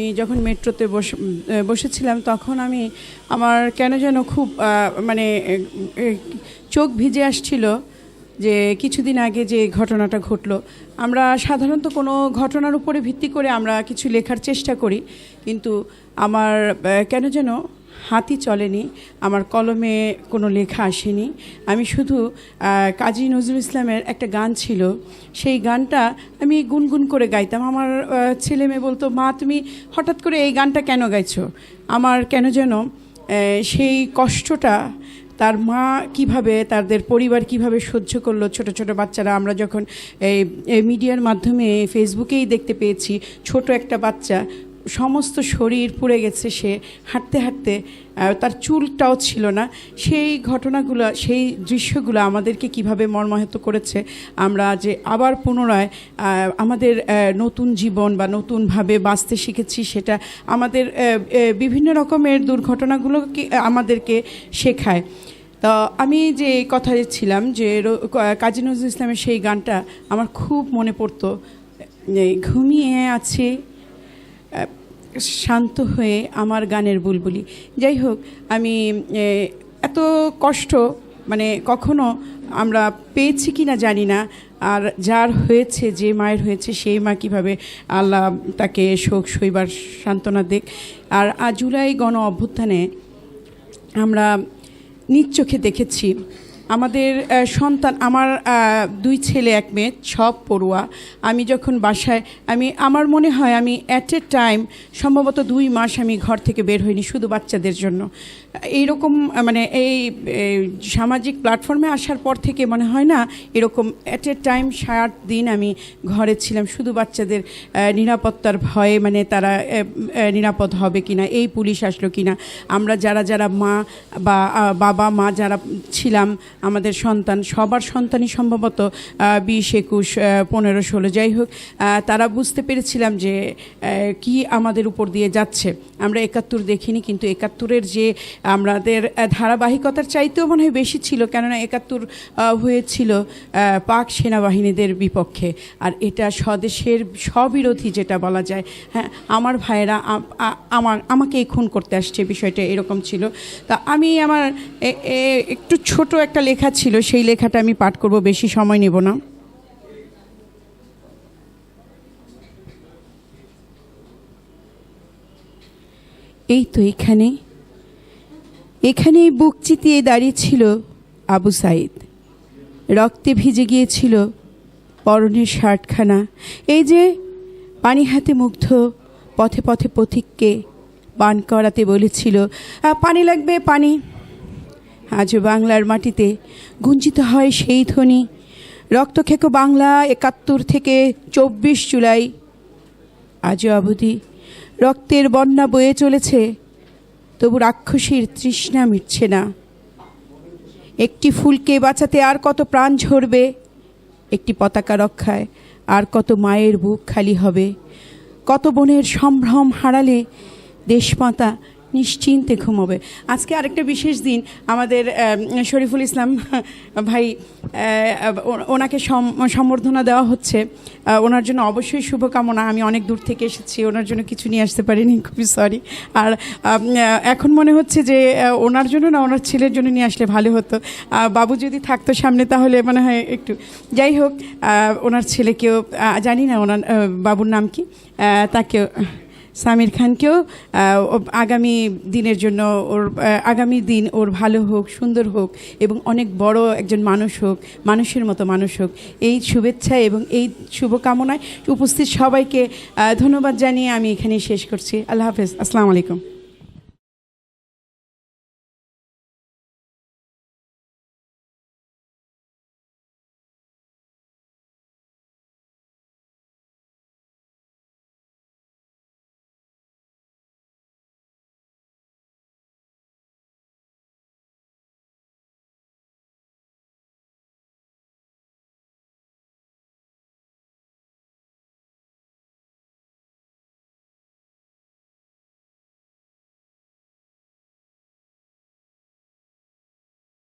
আমি যখন মেট্রোতে বসে বসেছিলাম, তখন আমি আমার কেন যেন খুব মানে চোখ ভিজে আসছিল যে কিছুদিন আগে যে ঘটনাটা ঘটলো। আমরা সাধারণত কোনো ঘটনার উপরে ভিত্তি করে আমরা কিছু লেখার চেষ্টা করি, কিন্তু আমার কেন যেন হাতই চলেনি, আমার কলমে কোনো লেখা আসেনি। আমি শুধু কাজী নজরুল ইসলামের একটা গান ছিল, সেই গানটা আমি গুনগুন করে গাইতাম। আমার ছেলে মেয়ে বলতো, মা, তুমি হঠাৎ করে এই গানটা কেন গাইছো? আমার কেন যেন সেই কষ্টটা তার মা কীভাবে, তাদের পরিবার কীভাবে সহ্য করল? ছোট ছোট বাচ্চারা, আমরা যখন এই মিডিয়ার মাধ্যমে, ফেসবুকেই দেখতে পেয়েছি, ছোট একটা বাচ্চা সমস্ত শরীর পুড়ে গেছে সে, হাঁটতে হাঁটতে তার চুলটাও ছিল না। সেই ঘটনাগুলো, সেই দৃশ্যগুলো আমাদেরকে কীভাবে মর্মাহত করেছে, আমরা যে আবার পুনরায় আমাদের নতুন জীবন বা নতুনভাবে বাঁচতে শিখেছি সেটা আমাদের বিভিন্ন রকমের দুর্ঘটনাগুলো আমাদেরকে শেখায়। তো আমি যে কথা ছিলাম যে কাজী নজরুল ইসলামের সেই গানটা আমার খুব মনে পড়তো। ঘুমিয়ে আছে শান্ত হয়ে আমার গানের বুলবুলি। যাই হোক, আমি এত কষ্ট মানে কখনো আমরা পেয়েছি কি না জানি না, আর যার হয়েছে, যে মায়ের হয়েছে, সেই মা কীভাবে আল্লাহ তাকে শোক, শৈবার সান্ত্বনা দেখ আর আজ জুলাই গণ অভ্যুত্থানে আমরা নিজ চোখে দেখেছি আমাদের সন্তান, আমার দুই ছেলে, এক মেয়ে, সব পড়ুয়া। আমি যখন বাসায়, আমি, আমার মনে হয় আমি অ্যাট এ টাইম সম্ভবত দুই মাস আমি ঘর থেকে বের হইনি, শুধু বাচ্চাদের জন্য। এইরকম মানে এই সামাজিক প্ল্যাটফর্মে আসার পর থেকে মনে হয় না, এরকম অ্যাট এ টাইম সাত দিন আমি ঘরে ছিলাম, শুধু বাচ্চাদের নিরাপত্তার ভয়ে মানে তারা নিরাপদ হবে কিনা, এই পুলিশ আসলো কিনা। আমরা যারা যারা মা বা বাবা, মা যারা ছিলাম, আমাদের সন্তান, সবার সন্তানই সম্ভবত বিশ, একুশ পনেরো, ষোলো, যাই হোক তারা বুঝতে পেরেছিলাম যে কি আমাদের উপর দিয়ে যাচ্ছে। আমরা একাত্তর দেখিনি, কিন্তু একাত্তরের যে আমাদের ধারাবাহিকতার চাইতেও মনে হয় বেশি ছিল, কেননা একাত্তর হয়েছিল পাক সেনাবাহিনীদের বিপক্ষে। আর এটা স্বদেশের স্ববিরোধী যেটা বলা যায় হ্যাঁ আমার ভাইয়েরা আমার, আমাকেই খুন করতে আসছে, বিষয়টা এরকম ছিল। তা আমি আমার একটু ছোট একটা লেখা ছিল, সেই লেখাটা আমি পাঠ করব, বেশি সময় নেব না। এই তো এখানে এখানেই বুক চিতিয়ে দাঁড়িয়েছিল আবু সাইদ। রক্তে ভিজে গিয়েছিল পরনের শার্টখানা। এই যে পানি হাতে মুগ্ধ, পথে পথে পথিককে পান করাতে বলেছিল পানি লাগবে, পানি। আজও বাংলার মাটিতে গুঞ্জিত হয় সেই ধ্বনি। রক্তক্ষেকো বাংলা, একাত্তর থেকে চব্বিশ জুলাই। আজও অবধি রক্তের বন্যা বয়ে চলেছে তবু রাক্ষসীর তৃষ্ণা মিটছে না। একটি ফুলকে বাঁচাতে আর কত প্রাণ ঝরবে? একটি পতাকা রক্ষায় আর কত মায়ের বুক খালি হবে? কত বোনের সম্ভ্রম হারালে দেশমাতা নিশ্চিন্তে ঘুমোবে। আজকে আরেকটা বিশেষ দিন, আমাদের শরীফুল ইসলাম ভাই ওনাকে সম্বর্ধনা দেওয়া হচ্ছে। ওনার জন্য অবশ্যই শুভকামনা। আমি অনেক দূর থেকে এসেছি, ওনার জন্য কিছু নিয়ে আসতে পারিনি, খুবই সরি আর এখন মনে হচ্ছে যে ওনার জন্য না, ওনার ছেলের জন্য নিয়ে আসলে ভালো হতো। বাবু যদি থাকতো সামনে, তাহলে মনে হয় একটু, যাই হোক ওনার ছেলেকেও জানি না ওনার বাবুর নাম কি তাকেও সামির খানকেও আগামী দিনের জন্য ওর আগামী দিন ওর ভালো হোক, সুন্দর হোক এবং অনেক বড় একজন মানুষ হোক, মানুষের মতো মানুষ হোক, এই শুভেচ্ছা এবং এই শুভকামনায় উপস্থিত সবাইকে ধন্যবাদ জানিয়ে আমি এখানেই শেষ করছি। আল্লাহ হাফেজ। আসসালামু আলাইকুম।